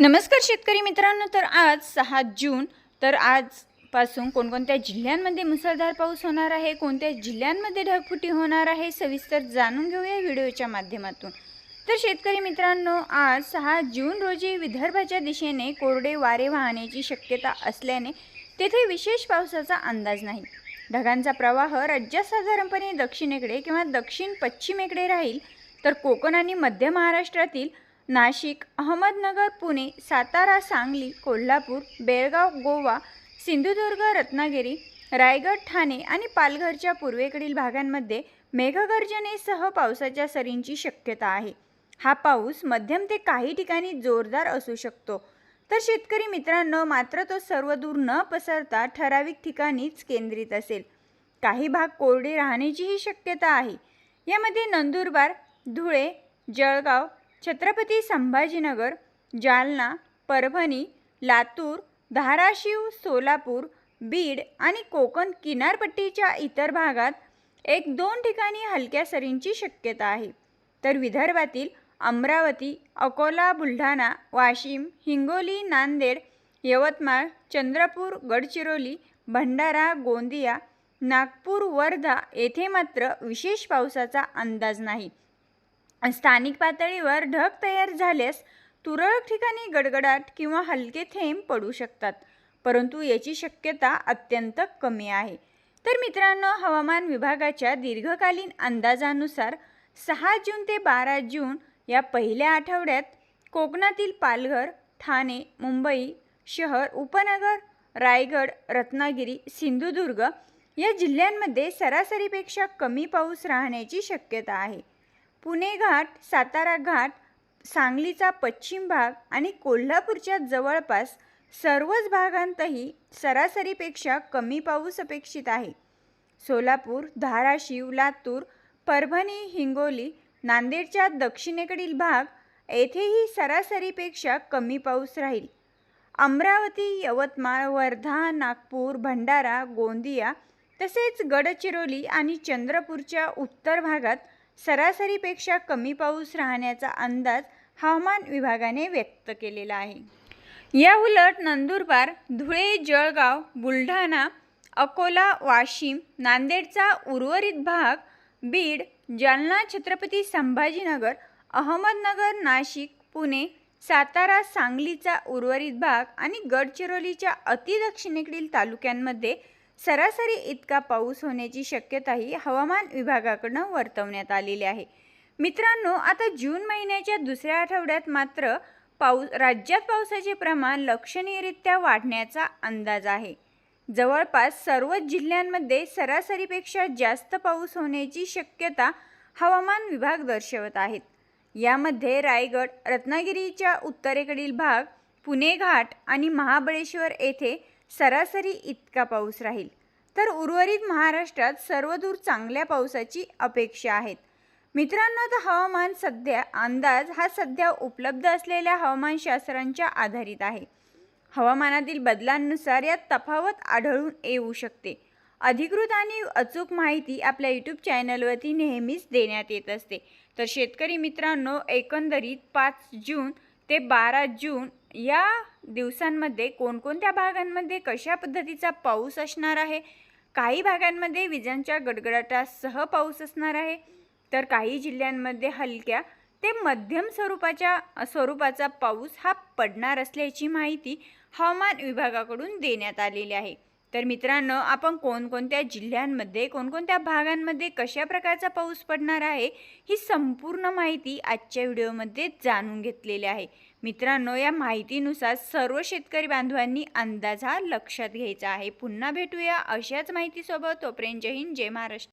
नमस्कार शेतकरी मित्रांनो तर आज सहा जून तर आजपासून कोणकोणत्या जिल्ह्यांमध्ये मुसळधार पाऊस होणार आहे कोणत्या जिल्ह्यांमध्ये ढगफुटी होणार आहे सविस्तर जाणून घेऊया व्हिडिओच्या माध्यमातून. तर शेतकरी मित्रांनो आज सहा जून रोजी विदर्भाच्या दिशेने कोरडे वारे वाहण्याची शक्यता असल्याने तेथे विशेष पावसाचा अंदाज नाही. ढगांचा प्रवाह राज्यात साधारणपणे दक्षिणेकडे किंवा दक्षिण पश्चिमेकडे राहील तर कोकण आणि मध्य महाराष्ट्रातील नाशिक अहमदनगर पुणे सातारा सांगली कोल्हापूर बेळगाव गोवा सिंधुदुर्ग रत्नागिरी रायगड ठाणे आणि पालघरच्या पूर्वेकडील भागांमध्ये मेघगर्जनेसह पावसाच्या सरींची शक्यता आहे. हा पाऊस मध्यम ते काही ठिकाणी जोरदार असू शकतो. तर शेतकरी मित्रांनो मात्र तो सर्वदूर न पसरता ठराविक ठिकाणीच केंद्रित असेल. काही भाग कोरडे राहण्याचीही शक्यता आहे. यामध्ये नंदुरबार धुळे जळगाव छत्रपती संभाजीनगर जालना परभणी लातूर धाराशिव सोलापूर बीड आणि कोकण किनारपट्टीच्या इतर भागात एक दोन ठिकाणी हलक्या सरींची शक्यता आहे. तर विदर्भातील अमरावती अकोला बुलढाणा वाशिम हिंगोली नांदेड यवतमाळ चंद्रपूर गडचिरोली भंडारा गोंदिया नागपूर वर्धा येथे मात्र विशेष पावसाचा अंदाज नाही. स्थानिक पातळीवर ढग तयार झाल्यास तुरळक ठिकाणी गडगडाट किंवा हलके थेंब पडू शकतात. परंतु याची शक्यता अत्यंत कमी आहे. तर मित्रांनो हवामान विभागाच्या दीर्घकालीन अंदाजानुसार सहा जून ते बारा जून या पहिल्या आठवड्यात कोकणातील पालघर ठाणे मुंबई शहर उपनगर रायगड रत्नागिरी सिंधुदुर्ग या जिल्ह्यांमध्ये सरासरीपेक्षा कमी पाऊस राहण्याची शक्यता आहे. पुणे घाट सातारा घाट सांगलीचा पश्चिम भाग आणि कोल्हापूरच्या जवळपास सर्वच भागांतही सरासरीपेक्षा कमी पाऊस अपेक्षित आहे. सोलापूर धाराशिव लातूर परभणी हिंगोली नांदेडच्या दक्षिणेकडील भाग येथेही सरासरीपेक्षा कमी पाऊस राहील. अमरावती यवतमाळ वर्धा नागपूर भंडारा गोंदिया तसेच गडचिरोली आणि चंद्रपूरच्या उत्तर भागात सरासरीपेक्षा कमी पाऊस राहण्याचा अंदाज हवामान विभागाने व्यक्त केलेला आहे. या उलट नंदुरबार धुळे जळगाव बुलढाणा अकोला वाशिम नांदेडचा उर्वरित भाग बीड जालना छत्रपती संभाजीनगर अहमदनगर नाशिक पुणे सातारा सांगलीचा उर्वरित भाग आणि गडचिरोलीच्या अतिदक्षिणेकडील तालुक्यांमध्ये सरासरी इतका पाऊस होण्याची शक्यताही हवामान विभागाकडून वर्तवण्यात आलेली आहे. मित्रांनो आता जून महिन्याच्या दुसऱ्या आठवड्यात मात्र पाऊस राज्यात पावसाचे प्रमाण लक्षणीयरित्या वाढण्याचा अंदाज आहे. जवळपास सर्वच जिल्ह्यांमध्ये सरासरीपेक्षा जास्त पाऊस होण्याची शक्यता हवामान विभाग दर्शवत आहेत. यामध्ये रायगड रत्नागिरीच्या उत्तरेकडील भाग पुणे घाट आणि महाबळेश्वर येथे सरासरी इतका पाऊस राहील. तर उर्वरित महाराष्ट्रात सर्वदूर चांगल्या पावसाची अपेक्षा आहेत. मित्रांनो तर हवामान सध्या अंदाज हा सध्या उपलब्ध असलेल्या हवामानशास्त्रांच्या आधारित आहे. हवामानातील बदलांनुसार यात तफावत आढळून येऊ शकते. अधिकृत आणि अचूक माहिती आपल्या यूट्यूब चॅनलवरती नेहमीच देण्यात येत असते. तर शेतकरी मित्रांनो एकंदरीत पाच जून ते बारा जून या दिवसांमध्ये कोणकोणत्या भागांमध्ये कशा पद्धतीचा पाऊस असणार आहे? काही भागांमध्ये विजांच्या गडगडाटासह पाऊस असणार आहे. तर काही जिल्ह्यांमध्ये हलक्या ते मध्यम स्वरूपाच्या स्वरूपाचा पाऊस हा पडणार असल्याची माहिती हवामान विभागाकडून देण्यात आलेली आहे. तर मित्रांनो आपण कोणकोणत्या जिल्ह्यांमध्ये कोणकोणत्या भागांमध्ये कशा प्रकारचा पाऊस पडणार आहे ही संपूर्ण माहिती आजच्या व्हिडिओमध्ये जाणून घेतलेली आहे. मित्रांनो या माहितीनुसार सर्व शेतकरी बांधवांनी अंदाज हा लक्षात घ्यायचा आहे. पुन्हा भेटूया अशाच माहितीसोबत. तोपर्यंत जय हिंद जय महाराष्ट्र.